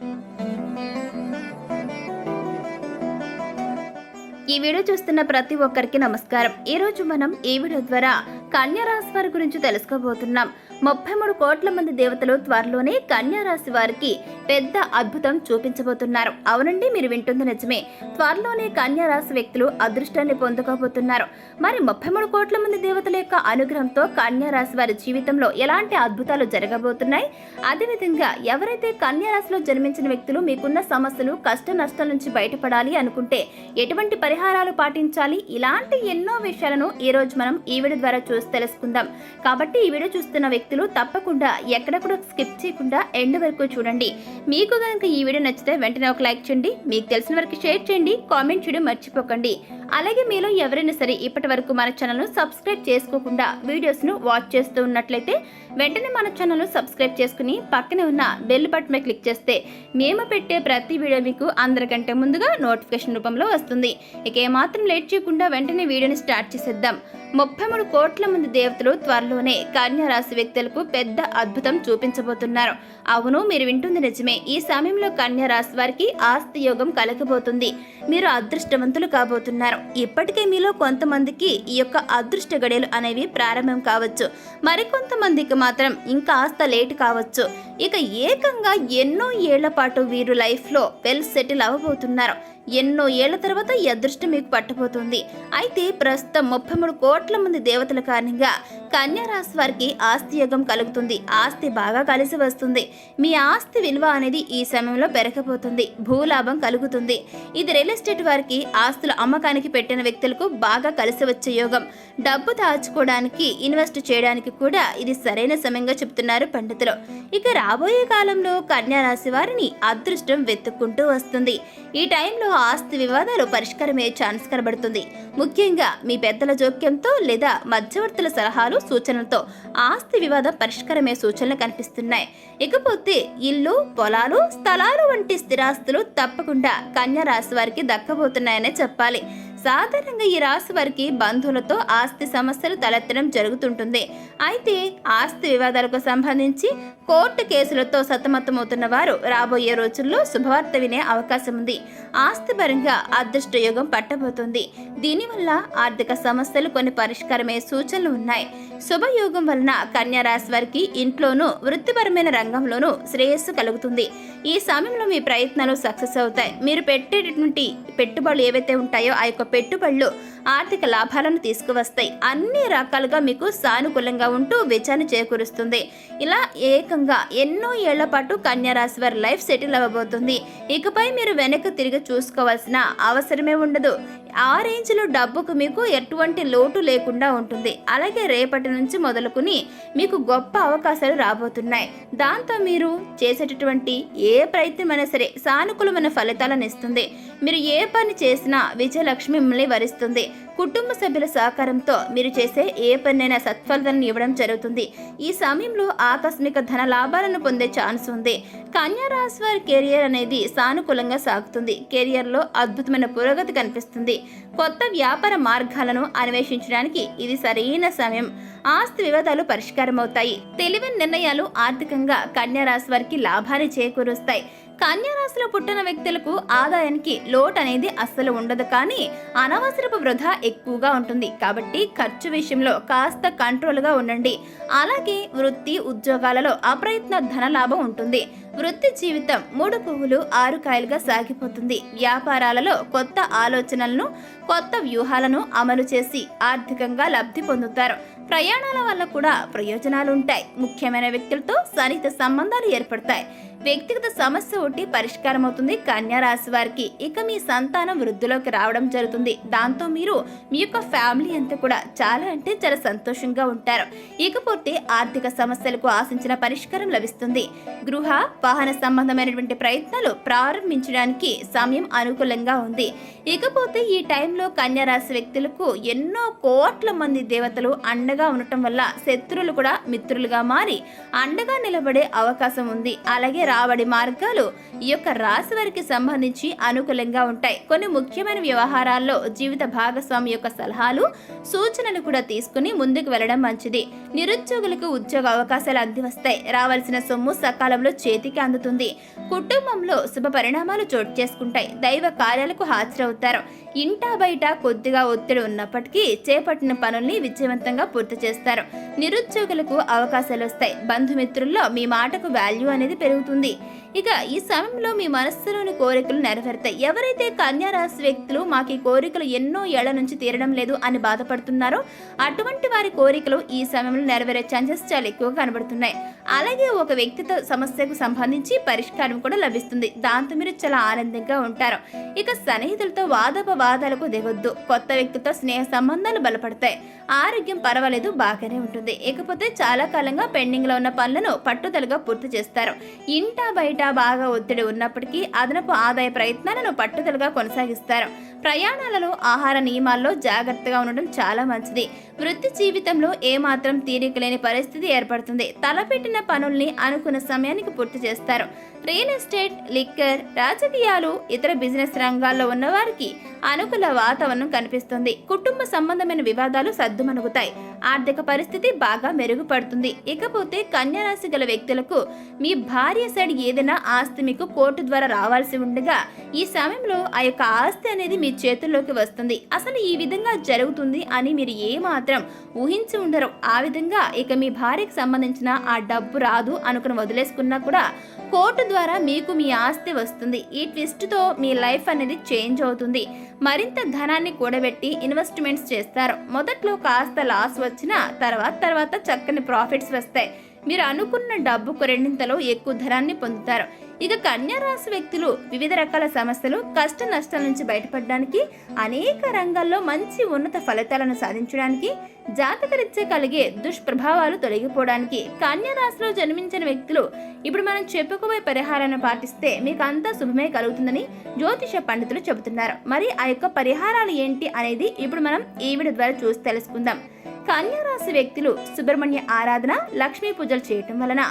Música ఈ వీడియో చూస్తున్న ప్రతి ఒక్కరికి నమస్కారం. ఈ రోజు మనం ఈ వీడియో ద్వారా కన్యారాశి వారి గురించి తెలుసుకోబోతున్నాం. ముప్పై మూడు కోట్ల మంది దేవతలు త్వరలోనే కన్యారాశి వారికి పెద్ద అద్భుతం చూపించబోతున్నారు. అవునండి మీరు వింటుంది నిజమే. త్వరలోనే కన్యారాశి వ్యక్తులు అదృష్టాన్ని పొందుకోబోతున్నారు. మరి ముప్పై మూడు కోట్ల మంది దేవతల యొక్క అనుగ్రహంతో కన్యారాశి వారి జీవితంలో ఎలాంటి అద్భుతాలు జరగబోతున్నాయి? అదేవిధంగా ఎవరైతే కన్యారాశిలో జన్మించిన వ్యక్తులు మీకున్న సమస్యలు కష్ట నష్టాల నుంచి బయటపడాలి అనుకుంటే ఎటువంటి పరిహారాలు పాటించాలి. ఇలాంటి ఎన్నో విషయాలను ఈరోజు మనం ఈ వీడియో ద్వారా చూసి తెలుసుకుందాం. కాబట్టి ఈ వీడియో చూస్తున్న వ్యక్తులు తప్పకుండా ఎక్కడ కూడా స్కిప్ చేయకుండా ఎండ్ వరకు చూడండి. మీకు కనుక ఈ వీడియో నచ్చితే వెంటనే ఒక లైక్ చేయండి. మీకు తెలిసిన వరకు షేర్ చేయండి. కామెంట్ చేయడం మర్చిపోకండి. అలాగే మీలో ఎవరైనా సరే ఇప్పటి వరకు మన ఛానల్ను సబ్స్క్రైబ్ చేసుకోకుండా వీడియోస్ను వాచ్ చేస్తూ ఉన్నట్లయితే వెంటనే మన ఛానల్ను సబ్స్క్రైబ్ చేసుకుని పక్కనే ఉన్న బెల్ బటన్ మీద క్లిక్ చేస్తే మేము పెట్టే ప్రతి వీడియో మీకు అందరికంటే ముందుగా నోటిఫికేషన్ రూపంలో వస్తుంది. ఇక ఏమాత్రం లేట్ చేయకుండా వెంటనే వీడియోని స్టార్ట్ చేసేద్దాం. ముప్పై మూడు కోట్ల మంది దేవతలు త్వరలోనే కన్యా రాశి వ్యక్తులకు పెద్ద అద్భుతం చూపించబోతున్నారు. అవును మీరు వింటుంది నిజమే. ఈ సమయంలో కన్యా రాశి వారికి ఆస్తి యోగం కలగబోతుంది. మీరు అదృష్టవంతులు కాబోతున్నారు. ఇప్పటికే మీలో కొంతమందికి ఈ యొక్క అదృష్ట గడియలు అనేవి ప్రారంభం కావచ్చు. మరికొంతమందికి మాత్రం ఇంకా ఆస్త లేట్ కావచ్చు. ఇక ఏకంగా ఎన్నో ఏళ్ళ పాటు వీరు లైఫ్లో వెల్ సెటిల్ అవ్వబోతున్నారు. ఎన్నో ఏళ్ళ తర్వాత ఈ అదృష్టం మీకు పట్టబోతుంది. అయితే ప్రస్తుతం ముప్పై మూడు కోట్ల మంది దేవతల కారణంగా కన్యారాశి వారికి ఆస్తి యోగం కలుగుతుంది. ఆస్తి బాగా కలిసి వస్తుంది. మీ ఆస్తి విలువ అనేది ఈ సమయంలో పెరగబోతుంది. భూలాభం కలుగుతుంది. ఇది రియల్ ఎస్టేట్ వారికి ఆస్తుల అమ్మకానికి పెట్టిన వ్యక్తులకు బాగా కలిసి వచ్చే యోగం. డబ్బు దాచుకోవడానికి ఇన్వెస్ట్ చేయడానికి కూడా ఇది సరైన సమయంగా చెప్తున్నారు పండితులు. ఇక రాబోయే కాలంలో కన్యారాశి వారిని అదృష్టం వెతుక్కుంటూ వస్తుంది. ఈ టైంలో ఆస్తి వివాదాలు పరిష్కారమయ్యే ఛాన్స్ కనబడుతుంది. ముఖ్యంగా మీ పెద్దల జోక్యంతో లేదా మధ్యవర్తుల సలహాలు సూచనలతో ఆస్తి వివాదం పరిష్కారమే సూచనలు కనిపిస్తున్నాయి. ఇకపోతే ఇల్లు పొలాలు స్థలాలు వంటి స్థిరాస్తులు తప్పకుండా కన్యా రాశి వారికి దక్కబోతున్నాయనే చెప్పాలి. సాధారణంగా ఈ రాశి వారికి బంధువులతో ఆస్తి సమస్యలు తలెత్తడం జరుగుతుంటుంది. అయితే ఆస్తి వివాదాలకు సంబంధించి కోర్టు కేసులతో సతమతమవుతున్న వారు రాబోయే రోజుల్లో శుభవార్త వినే అవకాశం ఉంది. ఆస్తి పరంగా అదృష్ట పట్టబోతుంది. దీనివల్ల ఆర్థిక సమస్యలు కొన్ని పరిష్కారమయ్యే సూచనలు ఉన్నాయి. శుభయోగం వలన కన్యా రాశి వారికి ఇంట్లోనూ వృత్తిపరమైన రంగంలోనూ శ్రేయస్సు కలుగుతుంది. ఈ సమయంలో మీ ప్రయత్నాలు సక్సెస్ అవుతాయి. మీరు పెట్టేటటువంటి పెట్టుబడులు ఏవైతే ఉంటాయో ఆ యొక్క పెట్టుబడులు ఆర్థిక లాభాలను తీసుకువస్తాయి. అన్ని రకాలుగా మీకు సానుకూలంగా ఉంటూ విజయాన్ని చేకూరుస్తుంది. ఇలా ఏకంగా ఎన్నో ఏళ్ళ పాటు కన్యారాశి వారి లైఫ్ సెటిల్ అవ్వబోతుంది. ఇకపై మీరు వెనక్కి తిరిగి చూసుకోవాల్సిన అవసరమే ఉండదు. ఆ రేంజ్లో డబ్బుకు మీకు ఎటువంటి లోటు లేకుండా ఉంటుంది. అలాగే రేపటి నుంచి మొదలుకుని మీకు గొప్ప అవకాశాలు రాబోతున్నాయి. దాంతో మీరు చేసేటటువంటి ఏ ప్రయత్నమైనా సరే సానుకూలమైన ఫలితాలను ఇస్తుంది. మీరు ఏ పని చేసినా విజయలక్ష్మి మిమ్మల్ని వరిస్తుంది. కుటుంబ సభ్యుల సహకారంతో మీరు చేసే ఏ పనినైనా సత్ఫలితాలను ఇవ్వడం జరుగుతుంది. ఈ సమయంలో ఆకస్మిక ధన లాభాలను పొందే ఛాన్స్ ఉంది. కన్యారాశి వారి కెరియర్ అనేది సానుకూలంగా సాగుతుంది. కెరియర్లో అద్భుతమైన పురోగతి కనిపిస్తుంది. కొత్త వ్యాపార మార్గాలను అన్వేషించడానికి ఇది సరైన సమయం. ఆస్తి వివాదాలు పరిష్కారమవుతాయి. తెలివైన నిర్ణయాలు ఆర్థికంగా కన్యారాశి వారికి లాభాన్ని చేకూరుస్తాయి. కన్యారాశిలో పుట్టిన వ్యక్తులకు ఆదాయానికి లోటు అనేది అస్సలు ఉండదు కానీ అనవసరపు వృధా ఎక్కువగా ఉంటుంది. కాబట్టి ఖర్చు విషయంలో కాస్త కంట్రోల్గా ఉండండి. అలాగే వృత్తి ఉద్యోగాలలో అప్రయత్న ధన లాభం ఉంటుంది. వృత్తి జీవితం మూడు పువ్వులు ఆరు కాయలుగా సాగిపోతుంది. వ్యాపారాలలో కొత్త ఆలోచనలను కొత్త వ్యూహాలను అమలు చేసి ఆర్థికంగా లబ్ధి పొందుతారు. ప్రయాణాల వల్ల కూడా ప్రయోజనాలు ఉంటాయి. ముఖ్యమైన వ్యక్తులతో సన్నిహిత సంబంధాలు ఏర్పడతాయి. వ్యక్తిగత సమస్య ఒకటి పరిష్కారం అవుతుంది కన్యా రాశి వారికి. ఇక మీ సంతానం వృద్ధిలోకి రావడం జరుగుతుంది. దాంతో మీరు మీ యొక్క ఫ్యామిలీ అంతా కూడా చాలా అంటే చాలా సంతోషంగా ఉంటారు. ఇకపోతే ఆర్థిక సమస్యలకు ఆశించిన పరిష్కారం లభిస్తుంది. గృహ వాహన సంబంధమైనటువంటి ప్రయత్నాలు ప్రారంభించడానికి సమయం అనుకూలంగా ఉంది. ఇకపోతే ఈ టైంలో కన్యా రాశి వ్యక్తులకు ఎన్నో కోట్ల మంది దేవతలు అండగా అండగా ఉండటం వల్ల శత్రువులు కూడా మిత్రులుగా మారి అండగా నిలబడే అవకాశం ఉంది. అలాగే రాబడి మార్గాలు ఈ యొక్క రాశి వారికి సంబంధించి అనుకూలంగా ఉంటాయి. కొన్ని ముఖ్యమైన వ్యవహారాల్లో జీవిత భాగస్వామి యొక్క సలహాలు సూచనలు కూడా తీసుకుని ముందుకు వెళ్ళడం మంచిది. నిరుద్యోగులకు ఉద్యోగ అవకాశాలు అందివస్తాయి. రావాల్సిన సొమ్ము సకాలంలో చేతికి అందుతుంది. కుటుంబంలో శుభ పరిణామాలు చోటు చేసుకుంటాయి. దైవ కార్యాలకు హాజరవుతారు. ఇంటా బయట కొద్దిగా ఒత్తిడి ఉన్నప్పటికీ చేపట్టిన పనుల్ని విజయవంతంగా పూర్తి చేస్తారు. నిరుద్యోగులకు అవకాశాలు వస్తాయి. బంధుమిత్రుల్లో మీ మాటకు వాల్యూ అనేది పెరుగుతుంది. Th ఇక ఈ సమయంలో మీ మనస్సులోని కోరికలు నెరవేరుతాయి. ఎవరైతే కన్యా రాశి వ్యక్తులు మాకు ఈ కోరికలు ఎన్నో ఏళ్ళ నుంచి తీరడం లేదు అని బాధపడుతున్నారో అటువంటి వారి కోరికలు ఈ సమయంలో నెరవేరే ఛాన్సెస్ చాలా ఎక్కువగా కనబడుతున్నాయి. అలాగే ఒక వ్యక్తితో సమస్యకు సంబంధించి పరిష్కారం కూడా లభిస్తుంది. దాంతో మీరు చాలా ఆనందంగా ఉంటారు. ఇక సన్నిహితులతో వాదోపవాదాలకు దిగొద్దు. కొత్త వ్యక్తితో స్నేహ సంబంధాలు బలపడతాయి. ఆరోగ్యం పర్వాలేదు బాగానే ఉంటుంది. ఇకపోతే చాలా కాలంగా పెండింగ్లో ఉన్న పనులను పట్టుదలగా పూర్తి చేస్తారు. ఇంటా బయట బాగా ఒత్తిడి ఉన్నప్పటికీ అదనపు ఆదాయ ప్రయత్నాలను పట్టుదలగా కొనసాగిస్తారు. ప్రయాణాలలో ఆహార నియమాల్లో జాగ్రత్తగా ఉండడం చాలా మంచిది. వృత్తి జీవితంలో ఏమాత్రం తీరిక లేని పరిస్థితి ఏర్పడుతుంది. తలపెట్టిన పనుల్ని అనుకున్న సమయానికి పూర్తి చేస్తారు. రియల్ ఎస్టేట్ లిక్కర్ రాజకీయాలు ఇతర బిజినెస్ రంగాల్లో ఉన్నవారికి అనుకూల వాతావరణం కనిపిస్తుంది. కుటుంబ సంబంధమైన వివాదాలు సద్దుమణుగుతాయి. ఆర్థిక పరిస్థితి బాగా మెరుగుపడుతుంది. ఇకపోతే కన్యారాశి గల వ్యక్తులకు మీ భార్య సైడ్ ఏదైనా ఆస్తి మీకు కోర్టు ద్వారా రావాల్సి ఉండగా ఈ సమయంలో ఆ యొక్క ఆస్తి అనేది మీ చేతుల్లోకి వస్తుంది. అసలు ఈ విధంగా జరుగుతుంది అని మీరు ఏమాత్రం ఊహించి ఉండరు. ఆ విధంగా ఇక మీ భార్యకి సంబంధించిన ఆ డబ్బు రాదు అనుకుని వదిలేసుకున్నా కూడా కోర్టు ద్వారా మీకు మీ ఆస్తి వస్తుంది. ఈ ట్విస్ట్తో మీ లైఫ్ అనేది చేంజ్ అవుతుంది. మరింత ధనాన్ని కూడబెట్టి ఇన్వెస్ట్మెంట్స్ చేస్తారు. మొదట్లో కాస్త లాస్ వచ్చినా తర్వాత తర్వాత చక్కని ప్రాఫిట్స్ వస్తాయి. మీరు అనుకున్న డబ్బుకు రెండింతలో ఎక్కువ ధనాన్ని పొందుతారు. ఇక కన్యా రాశి వ్యక్తులు వివిధ రకాల సమస్యలు కష్ట నష్టాల నుంచి బయటపడడానికి అనేక రంగాల్లో మంచి ఉన్నత ఫలితాలను సాధించడానికి జాతకరీత్యా కలిగే దుష్ప్రభావాలు తొలగిపోవడానికి కన్యా రాశిలో జన్మించిన వ్యక్తులు ఇప్పుడు మనం చెప్పుకోబోయే పరిహారాన్ని పాటిస్తే మీకు అంతా శుభమే కలుగుతుందని జ్యోతిష పండితులు చెబుతున్నారు. మరి ఆ యొక్క పరిహారాలు ఏంటి అనేది ఇప్పుడు మనం ఈ వీడియో ద్వారా చూసి తెలుసుకుందాం. కన్యా రాశి వ్యక్తులు సుబ్రహ్మణ్య ఆరాధన లక్ష్మీ పూజలు చేయటం వలన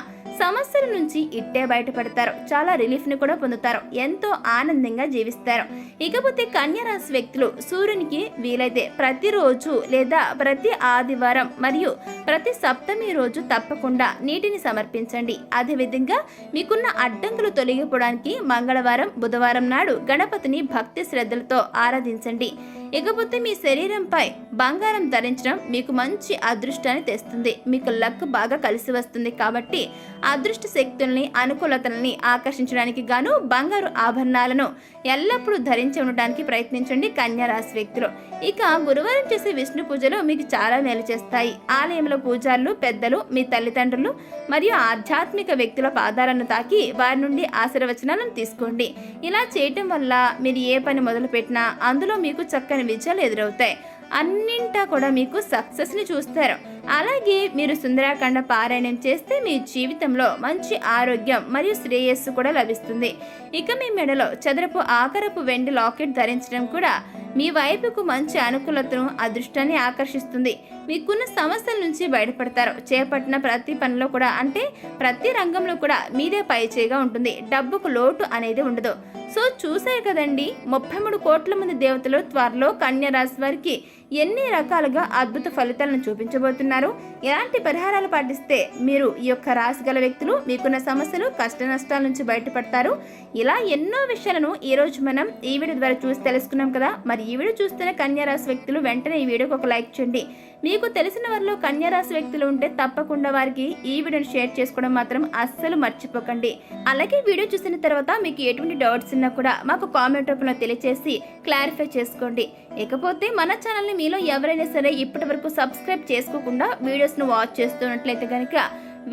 సమస్యల నుంచి ఇట్టే బయటపడతారు. చాలా రిలీఫ్ని కూడా పొందుతారు. ఎంతో ఆనందంగా జీవిస్తారు. ఇకపోతే కన్యారాశి వ్యక్తులు సూర్యునికి వీలైతే ప్రతిరోజు లేదా ప్రతి ఆదివారం మరియు ప్రతి సప్తమి రోజు తప్పకుండా నీటిని సమర్పించండి. అదేవిధంగా మీకున్న అడ్డంకులు తొలగిపోవడానికి మంగళవారం బుధవారం నాడు గణపతిని భక్తి శ్రద్ధలతో ఆరాధించండి. ఇకపోతే మీ శరీరంపై బంగారం ధరించడం మీకు మంచి అదృష్టాన్ని తెస్తుంది. మీకు లక్ బాగా కలిసి వస్తుంది కాబట్టి అదృష్ట శక్తుల్ని అనుకూలతల్ని ఆకర్షించడానికి గాను బంగారు ఆభరణాలను ఎల్లప్పుడూ ధరించి ఉండటానికి ప్రయత్నించండి కన్యా రాశి వ్యక్తులు. ఇక గురువారం చేసే విష్ణు పూజలు మీకు చాలా మేలు చేస్తాయి. ఆలయంలో పూజారులు పెద్దలు మీ తల్లిదండ్రులు మరియు ఆధ్యాత్మిక వ్యక్తుల పాదాలను తాకి వారి నుండి ఆశీర్వచనాలను తీసుకోండి. ఇలా చేయటం వల్ల మీరు ఏ పని మొదలుపెట్టినా అందులో మీకు చక్కని విజయాలు ఎదురవుతాయి. అన్నింటా కూడా మీకు సక్సెస్ని చూస్తారు. అలాగే మీరు సుందరాఖండ పారాయణం చేస్తే మీ జీవితంలో మంచి ఆరోగ్యం మరియు శ్రేయస్సు కూడా లభిస్తుంది. ఇక మీ మెడలో చదరపు ఆకరపు వెండి లాకెట్ ధరించడం కూడా మీ వైపుకు మంచి అనుకూలతను అదృష్టాన్ని ఆకర్షిస్తుంది. మీకున్న సమస్యల నుంచి బయటపడతారు. చేపట్టిన ప్రతి పనిలో కూడా అంటే ప్రతి రంగంలో కూడా మీదే పైచేగా ఉంటుంది. డబ్బుకు లోటు అనేది ఉండదు. సో చూసారు కదండి ముప్పై మూడు కోట్ల మంది దేవతలు త్వరలో కన్య రాశి వారికి ఎన్ని రకాలుగా అద్భుత ఫలితాలను చూపించబోతున్నారు? ఎలాంటి పరిహారాలు పాటిస్తే మీరు ఈ యొక్క రాశి గల వ్యక్తులు మీకున్న సమస్యలు కష్ట నష్టాల నుంచి బయటపడతారు? ఇలా ఎన్నో విషయాలను ఈ రోజు మనం ఈ వీడియో ద్వారా చూసి తెలుసుకున్నాం కదా. మరి ఈ వీడియో చూస్తున్న కన్యారాశి వ్యక్తులు వెంటనే ఈ వీడియోకి ఒక లైక్ చేయండి. మీకు తెలిసిన వారిలో కన్యారాశి వ్యక్తులు ఉంటే తప్పకుండా వారికి ఈ వీడియోని షేర్ చేసుకోవడం మాత్రం అస్సలు మర్చిపోకండి. అలాగే వీడియో చూసిన తర్వాత మీకు ఎటువంటి డౌట్స్ ఉన్నా కూడా మాకు కామెంట్ రూపంలో తెలియజేసి క్లారిఫై చేసుకోండి. ఇకపోతే మన ఛానల్ని మీలో ఎవరైనా సరే ఇప్పటి వరకు సబ్స్క్రైబ్ చేసుకోకుండా వీడియోస్ను వాచ్ చేస్తున్నట్లయితే కనుక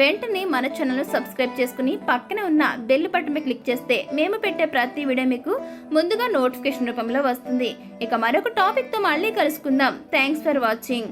వెంటనే మన ఛానల్ సబ్స్క్రైబ్ చేసుకుని పక్కన ఉన్న బెల్ బటన్ క్లిక్ చేస్తే మేము పెట్టే ప్రతి వీడియో మీకు ముందుగా నోటిఫికేషన్ రూపంలో వస్తుంది. ఇక మరొక టాపిక్తో మళ్ళీ కలుసుకుందాం. Thanks for watching